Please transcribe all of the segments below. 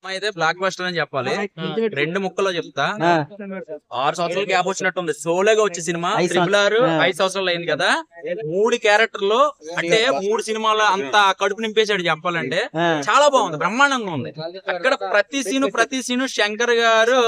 Cinema అయితే block buster అని చెప్పాలి. రెండు ముక్కలో చెప్తా. ఆ, ఆరు సంవత్సరాల గ్యాప్ వచ్చినట్టుంది. సోలోగా వచ్చే సినిమా. Triple R. ఐదు సంవత్సరాలు అయింది కదా. మూడు క్యారెక్టర్లు అంటే మూడు సినిమాలు అంత కడుపు నింపేశాడు చెప్పాలంటే. చాలా బాగుంది బ్రహ్మాండంగా ఉంది. అక్కడ ప్రతి సీను ప్రతి సీను శంకర్ గారు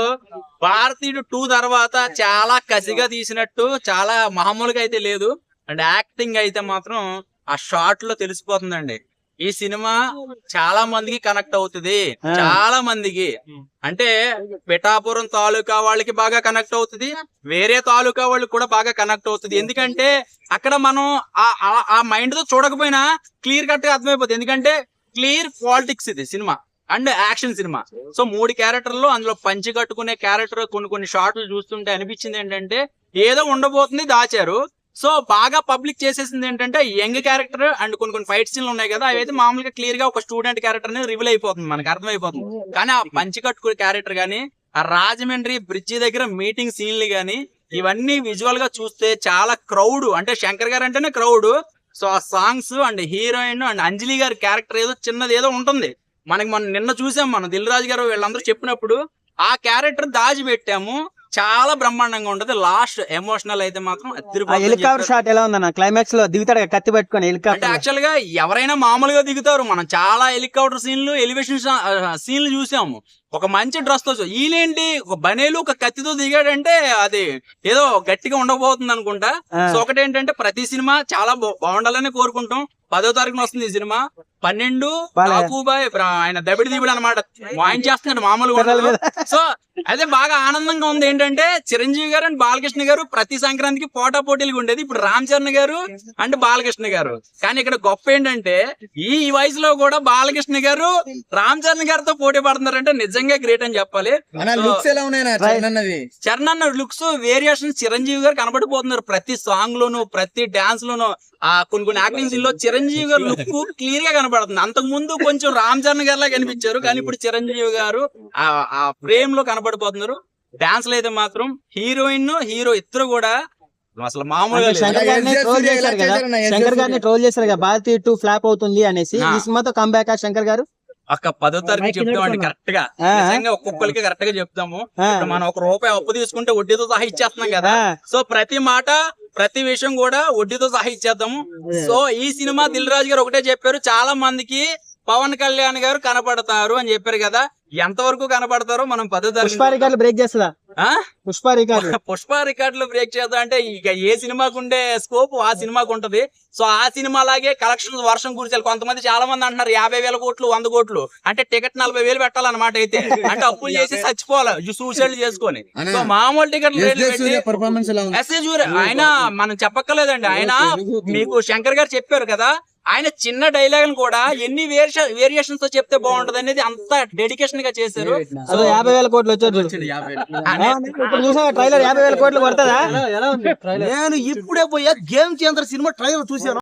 భారతీయుడు టూ తర్వాత చాలా కసిగా తీసినట్టు చాలా మామూలుగా అయితే లేదు. అండ్ యాక్టింగ్ అయితే మాత్రం ఆ షార్ట్లో తెలిసిపోతుందండి. ఈ సినిమా చాలా మందికి కనెక్ట్ అవుతుంది. చాలా మందికి. అంటే పిఠాపురం తాలూకా వాళ్ళకి బాగా కనెక్ట్ అవుతుంది. వేరే తాలూకా వాళ్ళకి కూడా బాగా కనెక్ట్ అవుతుంది. ఎందుకంటే అక్కడ మనం ఆ- ఆ- ఆ మైండ్తో చూడకపోయినా క్లియర్ కట్గా అర్థమైపోతుంది ఎందుకంటే క్లియర్ పాలిటిక్స్ ఇది cinema and action cinema. So మూడు క్యారెక్టర్లు అందులో పంచి కట్టుకునే క్యారెక్టర్ కొన్ని కొన్ని షార్ట్లు చూస్తుంటే అనిపించింది ఏంటంటే ఏదో ఉండబోతుంది దాచారు. సో బాగా పబ్లిక్ చేసేసింది ఏంటంటే యంగ్ క్యారెక్టర్ అండ్ కొన్ని కొన్ని ఫైట్ సీన్లు ఉన్నాయి కదా అవి అయితే మామూలుగా క్లియర్గా ఒక స్టూడెంట్ క్యారెక్టర్ అనేది రివీల్ అయిపోతుంది మనకి అర్థమైపోతుంది. కానీ ఆ పంచి కట్టుకునే క్యారెక్టర్ గానీ ఆ రాజమండ్రి బ్రిడ్జి దగ్గర మీటింగ్ సీన్లు గానీ ఇవన్నీ విజువల్గా చూస్తే చాలా క్రౌడ్ అంటే శంకర్ గారు అంటేనే క్రౌడ్ సో ఆ songs and heroine and Anjali గారి క్యారెక్టర్ ఏదో చిన్నది ఏదో ఉంటుంది. మనకి మనం నిన్న చూసాం మనం దిల్ రాజు గారు వీళ్ళందరూ చెప్పినప్పుడు ఆ క్యారెక్టర్ దాచి పెట్టాము చాలా బ్రహ్మాండంగా ఉంటది. లాస్ట్ ఎమోషనల్ అయితే మాత్రం హెలికాప్టర్ షాట్ ఎలా ఉందన్న? క్లైమాక్స్లో దిగుతాడు కత్తి పట్టుకొని హెలికాప్టర్ యాక్చువల్గా ఎవరైనా మామూలుగా దిగుతారు. మనం చాలా హెలికాప్టర్ సీన్లు ఎలివేషన్ సీన్లు చూసాము. ఒక మంచి డ్రెస్తో ఈయనేంటి? ఒక బనేలు ఒక కత్తితో దిగాడంటే అది ఏదో గట్టిగా ఉండబోతుంది అనుకుంటా. సో ఒకటేంటంటే ప్రతి సినిమా చాలా బాగుండాలని కోరుకుంటాం. పదో తారీఖున వస్తుంది ఈ సినిమా. పన్నెండు. బాయ్ ఆయన దబిడి దిబిడి అనమాట వాయిన్ చేస్తున్నాడు ఉండదు. సో అదే బాగా ఆనందంగా ఉంది ఏంటంటే చిరంజీవి గారు అండ్ బాలకృష్ణ గారు ప్రతి సంక్రాంతికి పోటా పోటీలుగా ఉండేది. ఇప్పుడు రామ్ చరణ్ గారు అండ్ బాలకృష్ణ గారు. కానీ ఇక్కడ గొప్ప ఏంటంటే ఈ వయసులో కూడా బాలకృష్ణ గారు రామ్ చరణ్ గారితో పోటీ పడుతున్నారంటే నిజంగా గ్రేట్ అని చెప్పాలి. అన్న So, లుక్స్ ఎలా ఉన్నాయి Right. అన్నది చరణ్ అన్న లుక్స్ వేరియేషన్ చిరంజీవి గారు కనబడిపోతున్నారు. ప్రతి సాంగ్ లోను ప్రతి డాన్స్ లోను ఆ కొన్ని కొన్ని యాక్టింగ్ సీన్లో చిరంజీవి గారు లుక్ క్లియర్గా కనబడుతుంది అంతకు ముందు కొంచెం రామ్ చరణ్ గారిలా కనిపించారు కానీ ఇప్పుడు చిరంజీవి గారు ఆ ఆ ఫ్రేమ్లో కనబడిపోతున్నారు డాన్స్లో అయితే మాత్రం హీరోయిన్ హీరో ఇద్దరు కూడా అసలు మామూలుగా. శంకర్ గారిని ట్రోల్ చేశారు కదా శంకర్. గారిని ట్రోల్ చేశారు కదా భారతీయ టూ ఫ్లాప్ అవుతుంది అనేసి. ఈ సినిమాతో కంబ్యాక్ ఆ శంకర్ గారు ఒక్క పదో తారీఖు చెప్తామండి కరెక్ట్గా. నిజంగా ఒక్కొక్కరికి కరెక్ట్గా చెప్తాము మనం ఒక రూపాయి అప్పు తీసుకుంటే వడ్డీతో సహా ఇచ్చేస్తున్నాం కదా. సో ప్రతి మాట ప్రతి విషయం కూడా వడ్డీతో సహా ఇచ్చేద్దాము. సో ఈ సినిమా దిల్ రాజు గారు ఒకటే చెప్పారు చాలా మందికి పవన్ కళ్యాణ్ గారు కనపడతారు అని చెప్పారు కదా. ఎంత వరకు కనపడతారో మనం పదో పుష్ప తారీఖు రికార్డులు బ్రేక్ చేస్తుందా? ఆ? పుష్ప రికార్డులు. పుష్ప రికార్డులు బ్రేక్ చేద్దాం అంటే ఇక ఏ సినిమాకు ఉండే స్కోప్ ఆ సినిమాకు ఉంటది. సో ఆ సినిమా లాగే కలెక్షన్స్ వర్షం కురిచాలి కొంతమంది చాలా మంది అంటున్నారు యాభై వేల కోట్లు వంద కోట్లు. అంటే టికెట్ నలభై వేలు పెట్టాలన్నమాట అయితే. అంటే అప్పులు చేసి చచ్చిపోవాలి సూసైడ్ చేసుకొని. సో మామూలు చూరే ఆయన మనం చెప్పక్కర్లేదండి. ఆయన మీకు శంకర్ గారు చెప్పారు కదా ఆయన చిన్న డైలాగ్ కూడా ఎన్ని వేరియేషన్స్తో చెప్తే బాగుంటది అనేది అంత డెడికేషన్గా చేశారు. అదో యాభై వేల కోట్లు వచ్చారు ట్రైలర్? యాభై వేల కోట్లు కొడతదా నేను ఇప్పుడే పోయా గేమ్ చేంద్ర సినిమా ట్రైలర్ చూశాను.